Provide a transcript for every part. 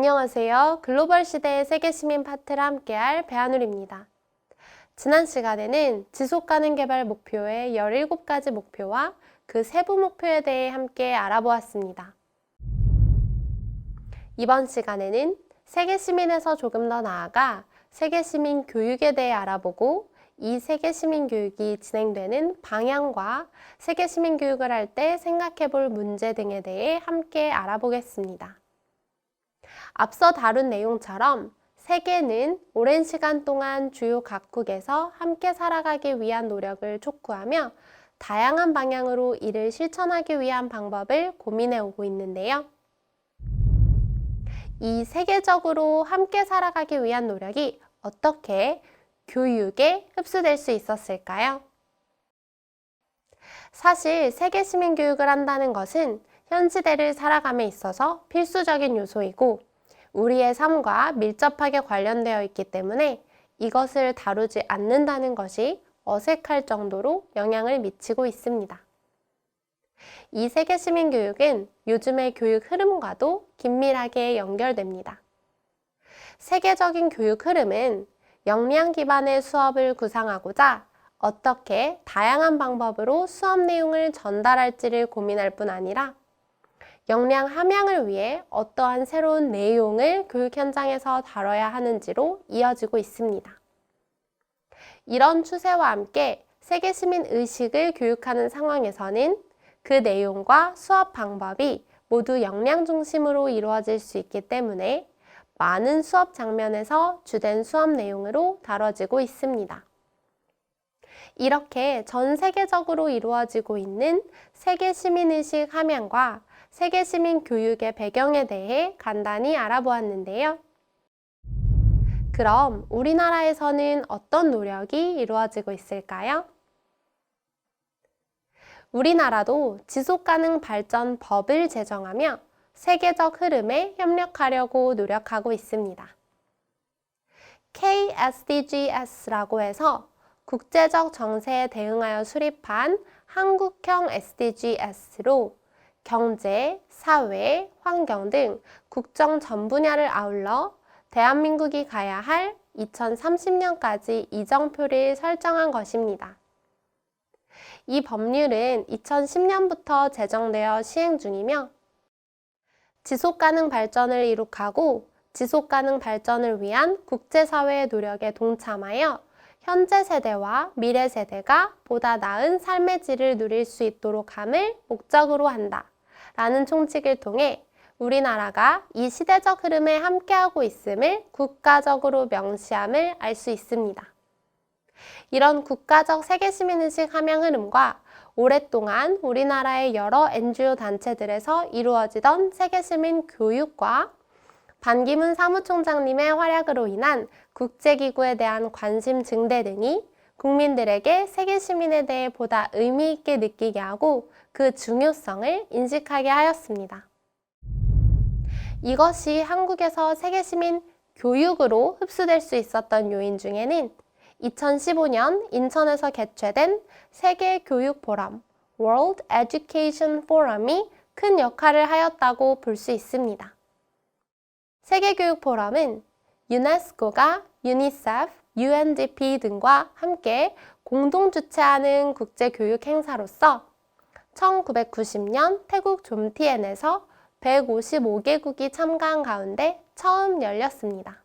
안녕하세요. 글로벌 시대의 세계 시민 파트를 함께할 배한울입니다. 지난 시간에는 지속 가능 개발 목표의 17가지 목표와 그 세부 목표에 대해 함께 알아보았습니다. 이번 시간에는 세계 시민에서 조금 더 나아가 세계 시민 교육에 대해 알아보고 이 세계 시민 교육이 진행되는 방향과 세계 시민 교육을 할 때 생각해 볼 문제 등에 대해 함께 알아보겠습니다. 앞서 다룬 내용처럼 세계는 오랜 시간 동안 주요 각국에서 함께 살아가기 위한 노력을 촉구하며 다양한 방향으로 이를 실천하기 위한 방법을 고민해 오고 있는데요. 이 세계적으로 함께 살아가기 위한 노력이 어떻게 교육에 흡수될 수 있었을까요? 사실 세계 시민 교육을 한다는 것은 현 시대를 살아감에 있어서 필수적인 요소이고 우리의 삶과 밀접하게 관련되어 있기 때문에 이것을 다루지 않는다는 것이 어색할 정도로 영향을 미치고 있습니다. 이 세계 시민 교육은 요즘의 교육 흐름과도 긴밀하게 연결됩니다. 세계적인 교육 흐름은 역량 기반의 수업을 구상하고자 어떻게 다양한 방법으로 수업 내용을 전달할지를 고민할 뿐 아니라 역량 함양을 위해 어떠한 새로운 내용을 교육 현장에서 다뤄야 하는지로 이어지고 있습니다. 이런 추세와 함께 세계 시민 의식을 교육하는 상황에서는 그 내용과 수업 방법이 모두 역량 중심으로 이루어질 수 있기 때문에 많은 수업 장면에서 주된 수업 내용으로 다뤄지고 있습니다. 이렇게 전 세계적으로 이루어지고 있는 세계 시민의식 함양과 세계 시민 교육의 배경에 대해 간단히 알아보았는데요. 그럼 우리나라에서는 어떤 노력이 이루어지고 있을까요? 우리나라도 지속 가능 발전 법을 제정하며 세계적 흐름에 협력하려고 노력하고 있습니다. KSDGs라고 해서 국제적 정세에 대응하여 수립한 한국형 SDGs로 경제, 사회, 환경 등 국정 전 분야를 아울러 대한민국이 가야 할 2030년까지 이정표를 설정한 것입니다. 이 법률은 2010년부터 제정되어 시행 중이며 지속 가능 발전을 이룩하고 지속 가능 발전을 위한 국제사회의 노력에 동참하여 현재 세대와 미래 세대가 보다 나은 삶의 질을 누릴 수 있도록 함을 목적으로 한다. 라는 총칙을 통해 우리나라가 이 시대적 흐름에 함께하고 있음을 국가적으로 명시함을 알 수 있습니다. 이런 국가적 세계 시민의식 함양 흐름과 오랫동안 우리나라의 여러 NGO 단체들에서 이루어지던 세계 시민 교육과 반기문 사무총장님의 활약으로 인한 국제기구에 대한 관심 증대 등이 국민들에게 세계 시민에 대해 보다 의미 있게 느끼게 하고 그 중요성을 인식하게 하였습니다. 이것이 한국에서 세계 시민 교육으로 흡수될 수 있었던 요인 중에는 2015년 인천에서 개최된 세계 교육 포럼 World Education Forum이 큰 역할을 하였다고 볼 수 있습니다. 세계 교육 포럼은 유네스코가 유니세프, UNDP 등과 함께 공동 주최하는 국제 교육 행사로서 1990년 태국 좀티엔에서 155개국이 참가한 가운데 처음 열렸습니다.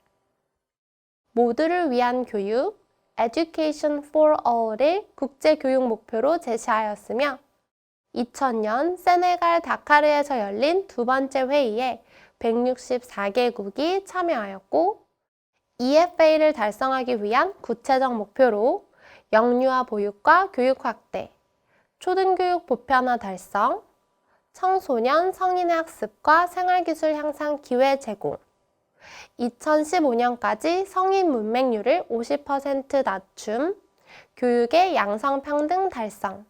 모두를 위한 교육, Education for All을 국제 교육 목표로 제시하였으며 2000년 세네갈 다카르에서 열린 두 번째 회의에 164개국이 참여하였고 EFA를 달성하기 위한 구체적 목표로 영유아 보육과 교육 확대, 초등교육 보편화 달성, 청소년 성인의 학습과 생활기술 향상 기회 제공, 2015년까지 성인 문맹률을 50% 낮춤, 교육의 양성평등 달성,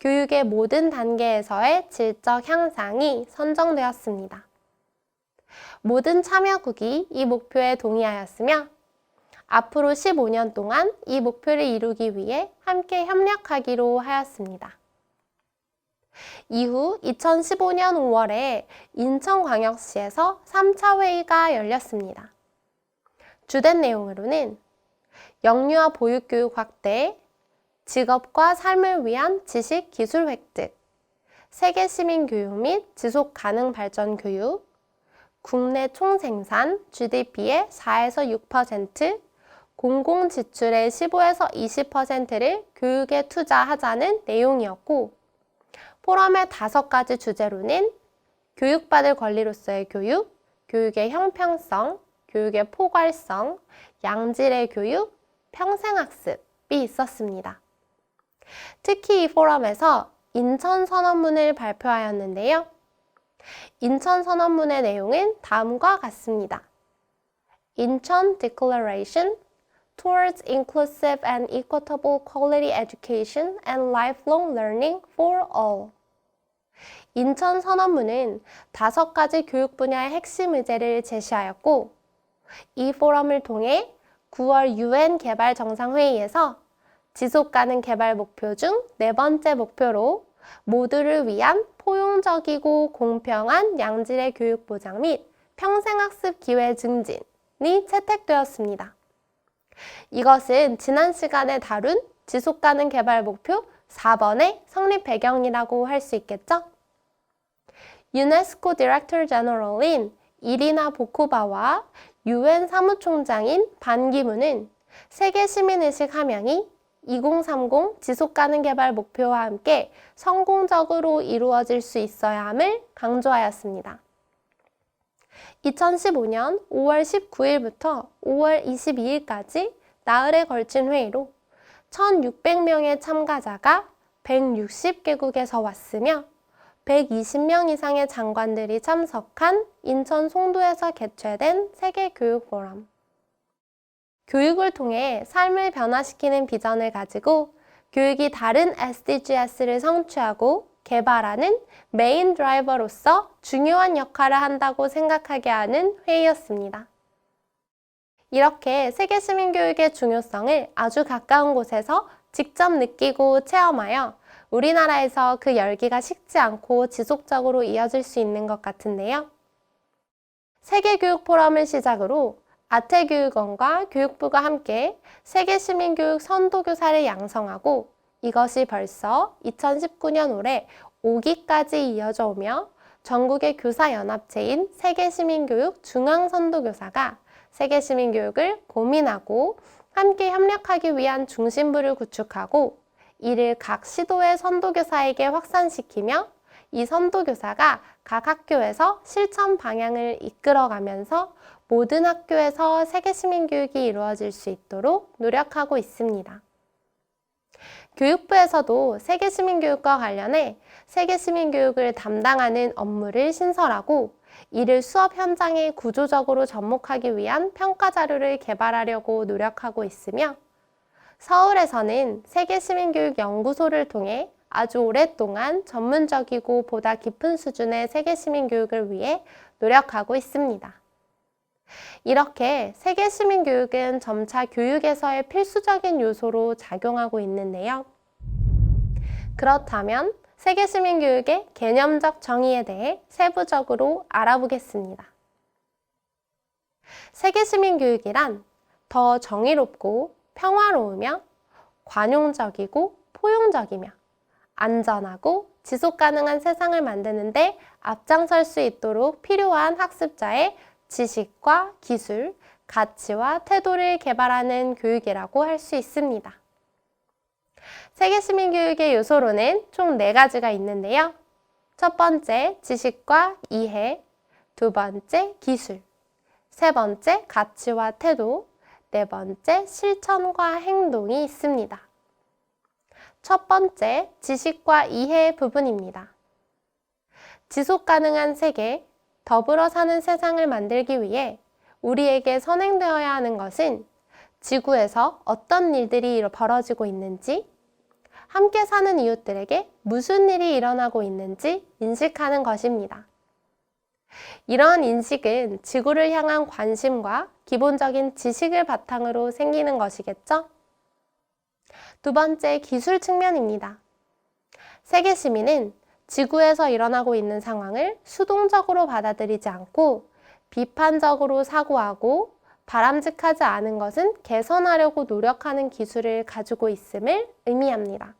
교육의 모든 단계에서의 질적 향상이 선정되었습니다. 모든 참여국이 이 목표에 동의하였으며 앞으로 15년 동안 이 목표를 이루기 위해 함께 협력하기로 하였습니다. 이후 2015년 5월에 인천광역시에서 3차 회의가 열렸습니다. 주된 내용으로는 영유아 보육교육 확대, 직업과 삶을 위한 지식 기술 획득, 세계 시민 교육 및 지속 가능 발전 교육, 국내 총생산 GDP의 4에서 6%, 공공 지출의 15에서 20%를 교육에 투자하자는 내용이었고, 포럼의 다섯 가지 주제로는 교육받을 권리로서의 교육, 교육의 형평성, 교육의 포괄성, 양질의 교육, 평생학습이 있었습니다. 특히 이 포럼에서 인천 선언문을 발표하였는데요. 인천 선언문의 내용은 다음과 같습니다. 인천 Declaration towards inclusive and equitable quality education and lifelong learning for all. 인천 선언문은 다섯 가지 교육 분야의 핵심 의제를 제시하였고, 이 포럼을 통해 9월 UN 개발 정상회의에서 지속 가능 개발 목표 중 네 번째 목표로 모두를 위한 포용적이고 공평한 양질의 교육 보장 및 평생학습 기회 증진이 채택되었습니다. 이것은 지난 시간에 다룬 지속 가능 개발 목표 4번의 성립 배경이라고 할 수 있겠죠? 유네스코 디렉터 제너럴인 이리나 보코바와 유엔 사무총장인 반기문은 세계 시민의식 함양이 2030 지속 가능 개발 목표와 함께 성공적으로 이루어질 수 있어야 함을 강조하였습니다. 2015년 5월 19일부터 5월 22일까지 나흘에 걸친 회의로 1,600명의 참가자가 160개국에서 왔으며 120명 이상의 장관들이 참석한 인천 송도에서 개최된 세계교육포럼. 교육을 통해 삶을 변화시키는 비전을 가지고 교육이 다른 SDGs를 성취하고 개발하는 메인 드라이버로서 중요한 역할을 한다고 생각하게 하는 회의였습니다. 이렇게 세계 시민 교육의 중요성을 아주 가까운 곳에서 직접 느끼고 체험하여 우리나라에서 그 열기가 식지 않고 지속적으로 이어질 수 있는 것 같은데요. 세계 교육 포럼을 시작으로 아태교육원과 교육부가 함께 세계시민교육 선도교사를 양성하고 이것이 벌써 2019년 올해 5기까지 이어져 오며 전국의 교사연합체인 세계시민교육 중앙선도교사가 세계시민교육을 고민하고 함께 협력하기 위한 중심부를 구축하고 이를 각 시도의 선도교사에게 확산시키며 이 선도교사가 각 학교에서 실천 방향을 이끌어가면서 모든 학교에서 세계 시민 교육이 이루어질 수 있도록 노력하고 있습니다. 교육부에서도 세계 시민 교육과 관련해 세계 시민 교육을 담당하는 업무를 신설하고 이를 수업 현장에 구조적으로 접목하기 위한 평가 자료를 개발하려고 노력하고 있으며 서울에서는 세계시민교육연구소를 통해 아주 오랫동안 전문적이고 보다 깊은 수준의 세계시민교육을 위해 노력하고 있습니다. 이렇게 세계 시민 교육은 점차 교육에서의 필수적인 요소로 작용하고 있는데요. 그렇다면 세계 시민 교육의 개념적 정의에 대해 세부적으로 알아보겠습니다. 세계 시민 교육이란 더 정의롭고 평화로우며 관용적이고 포용적이며 안전하고 지속 가능한 세상을 만드는데 앞장설 수 있도록 필요한 학습자의 지식과 기술, 가치와 태도를 개발하는 교육이라고 할 수 있습니다. 세계시민교육의 요소로는 총 4가지가 있는데요. 첫 번째, 지식과 이해. 두 번째, 기술. 세 번째, 가치와 태도. 네 번째, 실천과 행동이 있습니다. 첫 번째, 지식과 이해 부분입니다. 지속 가능한 세계, 더불어 사는 세상을 만들기 위해 우리에게 선행되어야 하는 것은 지구에서 어떤 일들이 벌어지고 있는지, 함께 사는 이웃들에게 무슨 일이 일어나고 있는지 인식하는 것입니다. 이러한 인식은 지구를 향한 관심과 기본적인 지식을 바탕으로 생기는 것이겠죠? 두 번째 기술 측면입니다. 세계 시민은 지구에서 일어나고 있는 상황을 수동적으로 받아들이지 않고 비판적으로 사고하고 바람직하지 않은 것은 개선하려고 노력하는 기술을 가지고 있음을 의미합니다.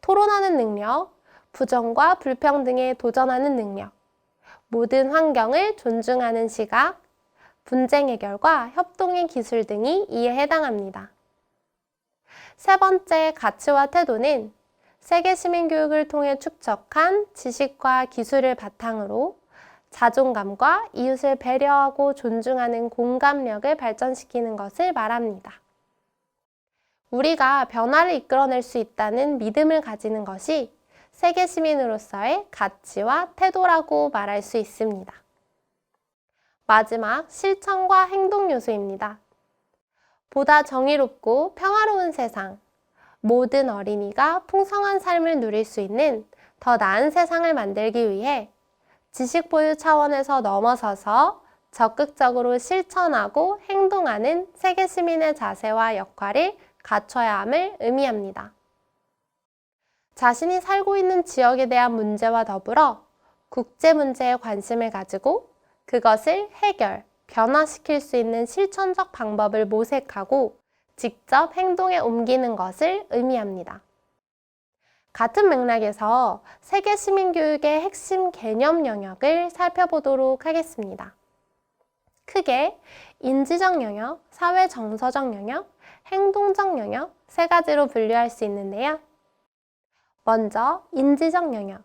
토론하는 능력, 부정과 불평등에 도전하는 능력, 모든 환경을 존중하는 시각, 분쟁 해결과 협동의 기술 등이 이에 해당합니다. 세 번째 가치와 태도는 세계 시민 교육을 통해 축적한 지식과 기술을 바탕으로 자존감과 이웃을 배려하고 존중하는 공감력을 발전시키는 것을 말합니다. 우리가 변화를 이끌어낼 수 있다는 믿음을 가지는 것이 세계 시민으로서의 가치와 태도라고 말할 수 있습니다. 마지막 실천과 행동 요소입니다. 보다 정의롭고 평화로운 세상, 모든 어린이가 풍성한 삶을 누릴 수 있는 더 나은 세상을 만들기 위해 지식 보유 차원에서 넘어서서 적극적으로 실천하고 행동하는 세계 시민의 자세와 역할을 갖춰야 함을 의미합니다. 자신이 살고 있는 지역에 대한 문제와 더불어 국제 문제에 관심을 가지고 그것을 해결, 변화시킬 수 있는 실천적 방법을 모색하고 직접 행동에 옮기는 것을 의미합니다. 같은 맥락에서 세계 시민 교육의 핵심 개념 영역을 살펴보도록 하겠습니다. 크게 인지적 영역, 사회 정서적 영역, 행동적 영역 세 가지로 분류할 수 있는데요. 먼저 인지적 영역.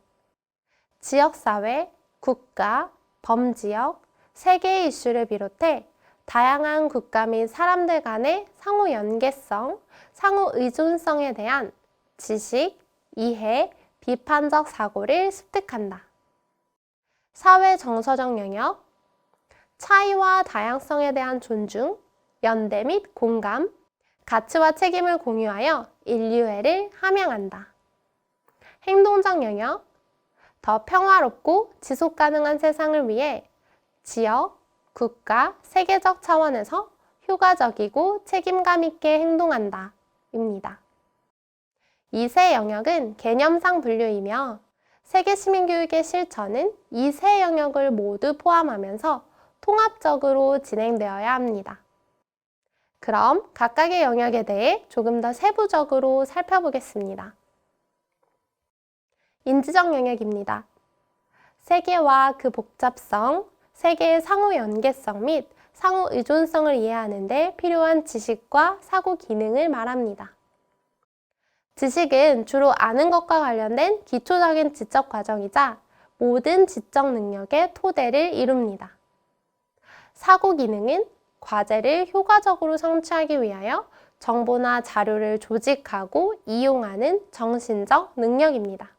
지역사회, 국가, 범지역, 세계의 이슈를 비롯해 다양한 국가 및 사람들 간의 상호 연계성, 상호 의존성에 대한 지식, 이해, 비판적 사고를 습득한다. 사회 정서적 영역, 차이와 다양성에 대한 존중, 연대 및 공감, 가치와 책임을 공유하여 인류애를 함양한다. 행동적 영역, 더 평화롭고 지속 가능한 세상을 위해 지역, 국가, 세계적 차원에서 효과적이고 책임감 있게 행동한다. 입니다. 이 세 영역은 개념상 분류이며 세계 시민교육의 실천은 이 세 영역을 모두 포함하면서 통합적으로 진행되어야 합니다. 그럼 각각의 영역에 대해 조금 더 세부적으로 살펴보겠습니다. 인지적 영역입니다. 세계와 그 복잡성, 세계의 상호 연계성 및 상호 의존성을 이해하는 데 필요한 지식과 사고 기능을 말합니다. 지식은 주로 아는 것과 관련된 기초적인 지적 과정이자 모든 지적 능력의 토대를 이룹니다. 사고 기능은 과제를 효과적으로 성취하기 위하여 정보나 자료를 조직하고 이용하는 정신적 능력입니다.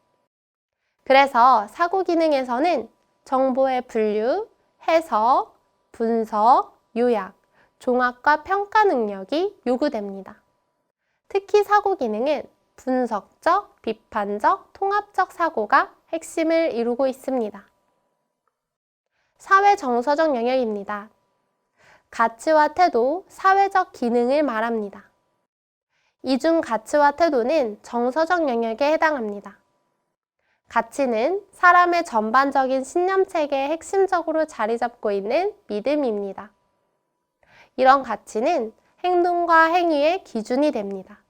그래서 사고 기능에서는 정보의 분류, 해석, 분석, 요약, 종합과 평가 능력이 요구됩니다. 특히 사고 기능은 분석적, 비판적, 통합적 사고가 핵심을 이루고 있습니다. 사회 정서적 영역입니다. 가치와 태도, 사회적 기능을 말합니다. 이중 가치와 태도는 정서적 영역에 해당합니다. 가치는 사람의 전반적인 신념 체계에 핵심적으로 자리 잡고 있는 믿음입니다. 이런 가치는 행동과 행위의 기준이 됩니다.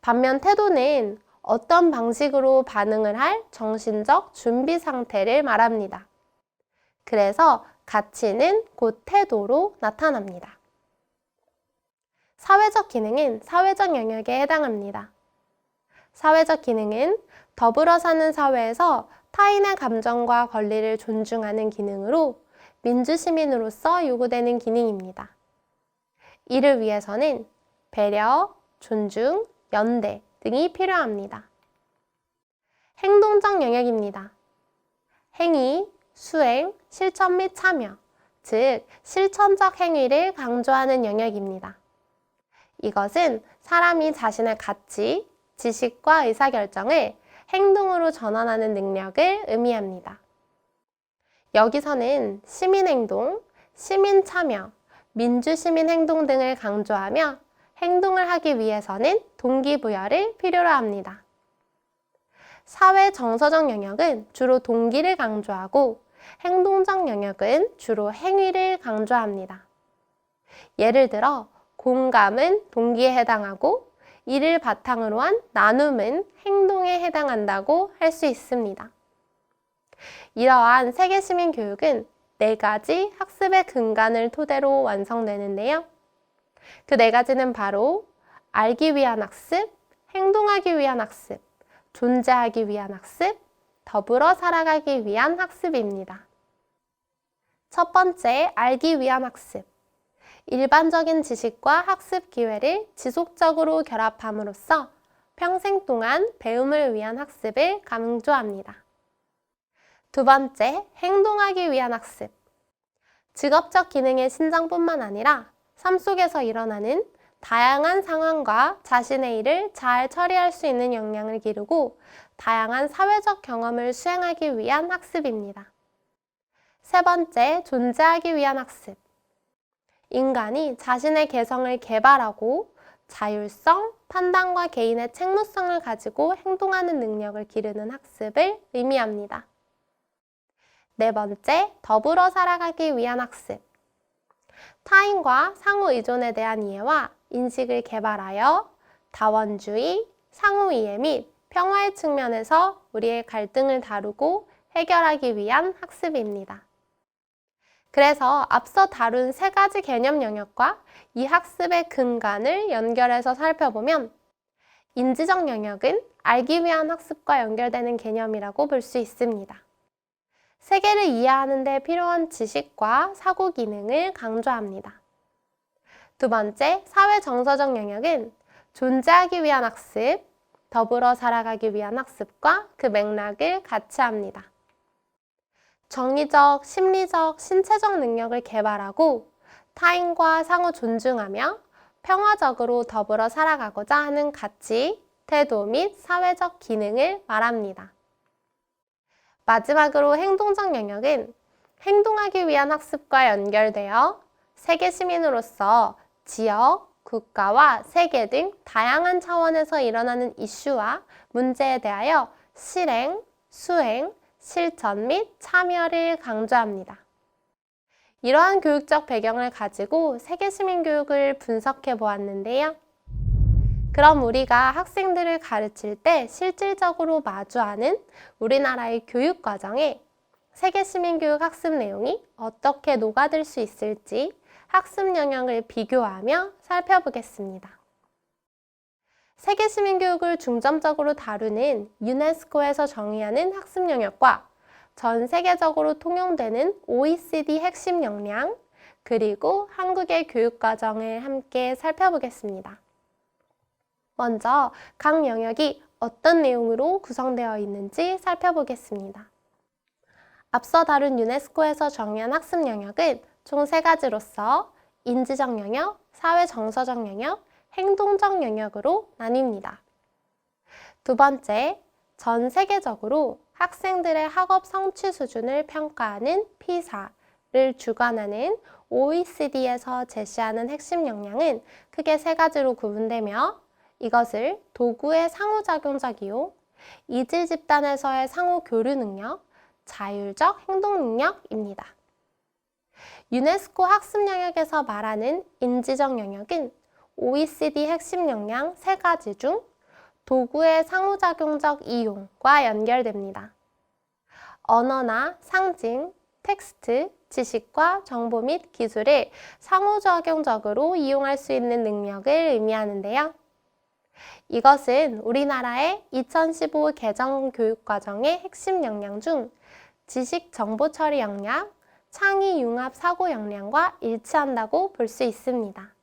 반면 태도는 어떤 방식으로 반응을 할 정신적 준비 상태를 말합니다. 그래서 가치는 곧 태도로 나타납니다. 사회적 기능은 사회적 영역에 해당합니다. 사회적 기능은 더불어 사는 사회에서 타인의 감정과 권리를 존중하는 기능으로 민주시민으로서 요구되는 기능입니다. 이를 위해서는 배려, 존중, 연대 등이 필요합니다. 행동적 영역입니다. 행위, 수행, 실천 및 참여, 즉 실천적 행위를 강조하는 영역입니다. 이것은 사람이 자신의 가치, 지식과 의사결정을 행동으로 전환하는 능력을 의미합니다. 여기서는 시민행동, 시민참여, 민주시민행동 등을 강조하며 행동을 하기 위해서는 동기부여를 필요로 합니다. 사회 정서적 영역은 주로 동기를 강조하고 행동적 영역은 주로 행위를 강조합니다. 예를 들어 공감은 동기에 해당하고 이를 바탕으로 한 나눔은 행동에 해당한다고 할 수 있습니다. 이러한 세계 시민 교육은 네 가지 학습의 근간을 토대로 완성되는데요. 그 네 가지는 바로 알기 위한 학습, 행동하기 위한 학습, 존재하기 위한 학습, 더불어 살아가기 위한 학습입니다. 첫 번째, 알기 위한 학습. 일반적인 지식과 학습 기회를 지속적으로 결합함으로써 평생 동안 배움을 위한 학습을 강조합니다. 두 번째, 행동하기 위한 학습. 직업적 기능의 신장뿐만 아니라 삶 속에서 일어나는 다양한 상황과 자신의 일을 잘 처리할 수 있는 역량을 기르고 다양한 사회적 경험을 수행하기 위한 학습입니다. 세 번째, 존재하기 위한 학습. 인간이 자신의 개성을 개발하고 자율성, 판단과 개인의 책무성을 가지고 행동하는 능력을 기르는 학습을 의미합니다. 네 번째, 더불어 살아가기 위한 학습. 타인과 상호 의존에 대한 이해와 인식을 개발하여 다원주의, 상호 이해 및 평화의 측면에서 우리의 갈등을 다루고 해결하기 위한 학습입니다. 그래서 앞서 다룬 세 가지 개념 영역과 이 학습의 근간을 연결해서 살펴보면 인지적 영역은 알기 위한 학습과 연결되는 개념이라고 볼 수 있습니다. 세계를 이해하는 데 필요한 지식과 사고 기능을 강조합니다. 두 번째, 사회 정서적 영역은 존재하기 위한 학습, 더불어 살아가기 위한 학습과 그 맥락을 같이 합니다. 정의적, 심리적, 신체적 능력을 개발하고 타인과 상호 존중하며 평화적으로 더불어 살아가고자 하는 가치, 태도 및 사회적 기능을 말합니다. 마지막으로 행동적 영역은 행동하기 위한 학습과 연결되어 세계 시민으로서 지역, 국가와 세계 등 다양한 차원에서 일어나는 이슈와 문제에 대하여 실행, 수행, 실천 및 참여를 강조합니다. 이러한 교육적 배경을 가지고 세계 시민 교육을 분석해 보았는데요. 그럼 우리가 학생들을 가르칠 때 실질적으로 마주하는 우리나라의 교육 과정에 세계 시민 교육 학습 내용이 어떻게 녹아들 수 있을지 학습 영역을 비교하며 살펴보겠습니다. 세계 시민 교육을 중점적으로 다루는 유네스코에서 정의하는 학습 영역과 전 세계적으로 통용되는 OECD 핵심 역량, 그리고 한국의 교육 과정을 함께 살펴보겠습니다. 먼저 각 영역이 어떤 내용으로 구성되어 있는지 살펴보겠습니다. 앞서 다룬 유네스코에서 정의한 학습 영역은 총 세 가지로서 인지적 영역, 사회 정서적 영역, 행동적 영역으로 나뉩니다. 두 번째, 전 세계적으로 학생들의 학업 성취 수준을 평가하는 피사를 주관하는 OECD에서 제시하는 핵심 역량은 크게 세 가지로 구분되며 이것을 도구의 상호작용적 이용, 이질 집단에서의 상호 교류 능력, 자율적 행동 능력입니다. 유네스코 학습 영역에서 말하는 인지적 영역은 OECD 핵심 역량 세 가지 중 도구의 상호작용적 이용과 연결됩니다. 언어나 상징, 텍스트, 지식과 정보 및 기술을 상호작용적으로 이용할 수 있는 능력을 의미하는데요. 이것은 우리나라의 2015 개정 교육과정의 핵심 역량 중 지식 정보 처리 역량, 창의 융합 사고 역량과 일치한다고 볼 수 있습니다.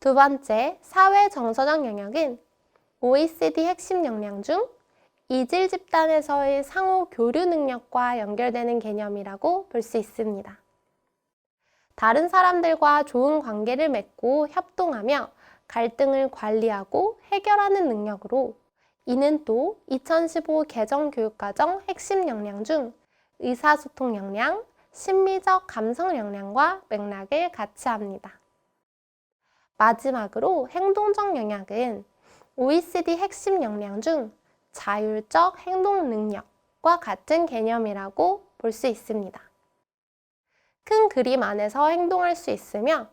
두 번째, 사회 정서적 영역은 OECD 핵심 역량 중 이질 집단에서의 상호 교류 능력과 연결되는 개념이라고 볼 수 있습니다. 다른 사람들과 좋은 관계를 맺고 협동하며 갈등을 관리하고 해결하는 능력으로 이는 또 2015 개정 교육과정 핵심 역량 중 의사소통 역량, 심리적 감성 역량과 맥락을 같이 합니다. 마지막으로 행동적 영역은 OECD 핵심 역량 중 자율적 행동 능력과 같은 개념이라고 볼 수 있습니다. 큰 그림 안에서 행동할 수 있으며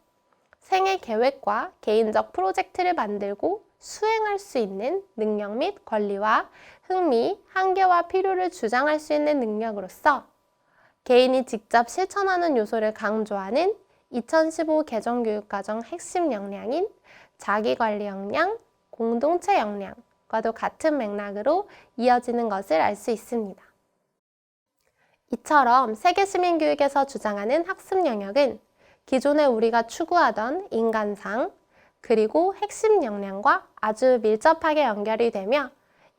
생애 계획과 개인적 프로젝트를 만들고 수행할 수 있는 능력 및 권리와 흥미, 한계와 필요를 주장할 수 있는 능력으로서 개인이 직접 실천하는 요소를 강조하는 2015 개정 교육과정 핵심 역량인 자기관리 역량, 공동체 역량과도 같은 맥락으로 이어지는 것을 알 수 있습니다. 이처럼 세계 시민교육에서 주장하는 학습 영역은 기존에 우리가 추구하던 인간상, 그리고 핵심 역량과 아주 밀접하게 연결이 되며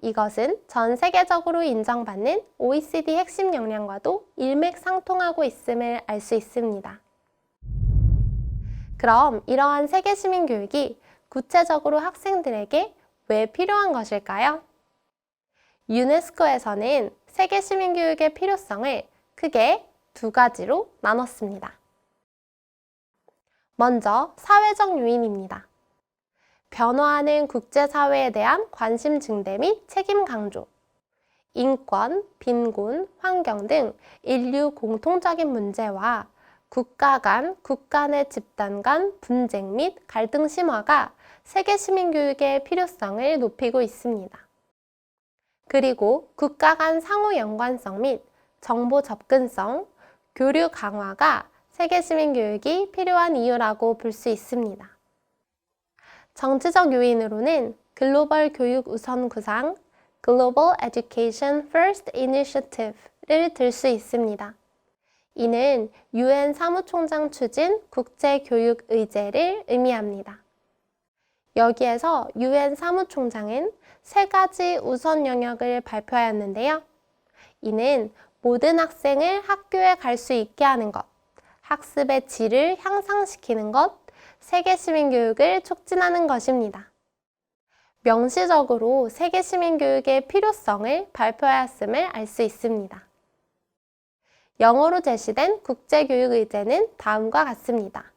이것은 전 세계적으로 인정받는 OECD 핵심 역량과도 일맥상통하고 있음을 알 수 있습니다. 그럼 이러한 세계 시민 교육이 구체적으로 학생들에게 왜 필요한 것일까요? 유네스코에서는 세계 시민 교육의 필요성을 크게 두 가지로 나눴습니다. 먼저 사회적 요인입니다. 변화하는 국제사회에 대한 관심 증대 및 책임 강조, 인권, 빈곤, 환경 등 인류 공통적인 문제와 국가 간, 국가 내 집단 간 분쟁 및 갈등 심화가 세계 시민 교육의 필요성을 높이고 있습니다. 그리고 국가 간 상호 연관성 및 정보 접근성, 교류 강화가 세계 시민 교육이 필요한 이유라고 볼 수 있습니다. 정치적 요인으로는 글로벌 교육 우선 구상 Global Education First Initiative를 들 수 있습니다. 이는 유엔 사무총장 추진 국제교육 의제를 의미합니다. 여기에서 유엔 사무총장은 세 가지 우선 영역을 발표하였는데요. 이는 모든 학생을 학교에 갈 수 있게 하는 것, 학습의 질을 향상시키는 것, 세계 시민 교육을 촉진하는 것입니다. 명시적으로 세계 시민 교육의 필요성을 발표하였음을 알 수 있습니다. 영어로 제시된 국제교육 의제는 다음과 같습니다.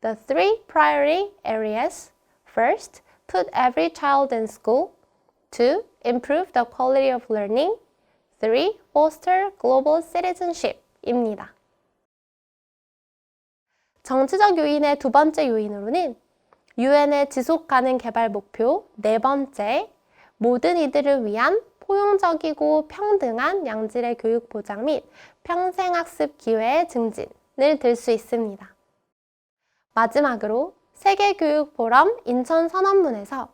The three priority areas. First, put every child in school. Two, improve the quality of learning. Three, foster global citizenship. 입니다. 정치적 요인의 두 번째 요인으로는 유엔의 지속 가능 개발 목표 네 번째, 모든 이들을 위한 포용적이고 평등한 양질의 교육 보장 및 평생학습 기회의 증진을 들 수 있습니다. 마지막으로 세계교육포럼 인천선언문에서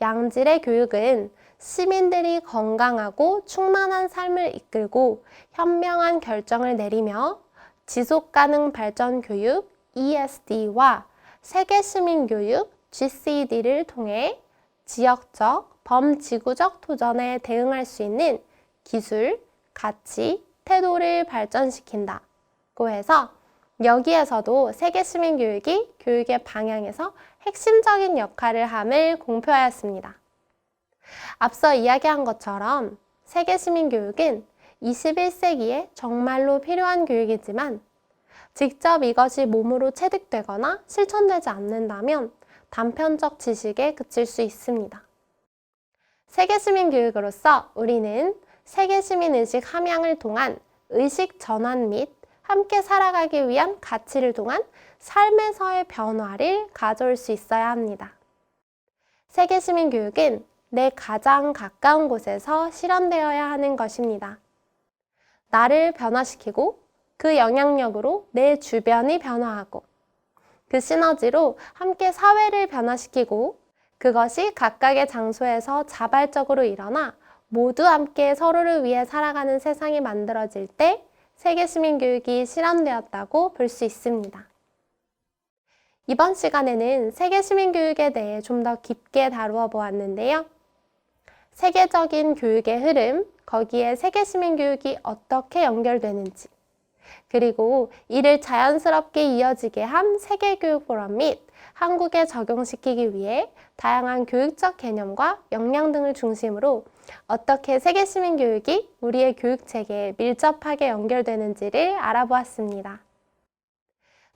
양질의 교육은 시민들이 건강하고 충만한 삶을 이끌고 현명한 결정을 내리며 지속가능 발전 교육 ESD와 세계시민교육 GCD를 통해 지역적, 범지구적 도전에 대응할 수 있는 기술, 가치, 태도를 발전시킨다 고 해서 여기에서도 세계 시민 교육이 교육의 방향에서 핵심적인 역할을 함을 공표하였습니다. 앞서 이야기한 것처럼 세계 시민 교육은 21세기에 정말로 필요한 교육이지만 직접 이것이 몸으로 체득되거나 실천되지 않는다면 단편적 지식에 그칠 수 있습니다. 세계시민 교육으로서 우리는 세계시민 의식 함양을 통한 의식 전환 및 함께 살아가기 위한 가치를 통한 삶에서의 변화를 가져올 수 있어야 합니다. 세계시민 교육은 내 가장 가까운 곳에서 실현되어야 하는 것입니다. 나를 변화시키고 그 영향력으로 내 주변이 변화하고 그 시너지로 함께 사회를 변화시키고 그것이 각각의 장소에서 자발적으로 일어나 모두 함께 서로를 위해 살아가는 세상이 만들어질 때 세계 시민 교육이 실현되었다고 볼 수 있습니다. 이번 시간에는 세계 시민 교육에 대해 좀 더 깊게 다루어 보았는데요. 세계적인 교육의 흐름, 거기에 세계 시민 교육이 어떻게 연결되는지, 그리고 이를 자연스럽게 이어지게 한 세계 교육 포럼 및 한국에 적용시키기 위해 다양한 교육적 개념과 역량 등을 중심으로 어떻게 세계 시민 교육이 우리의 교육 체계에 밀접하게 연결되는지를 알아보았습니다.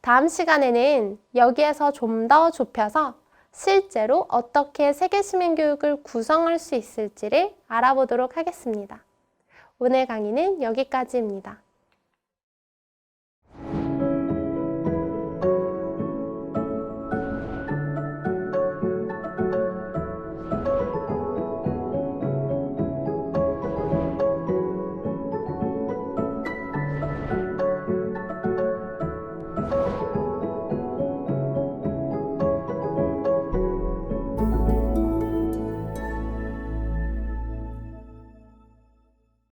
다음 시간에는 여기에서 좀 더 좁혀서 실제로 어떻게 세계 시민 교육을 구성할 수 있을지를 알아보도록 하겠습니다. 오늘 강의는 여기까지입니다.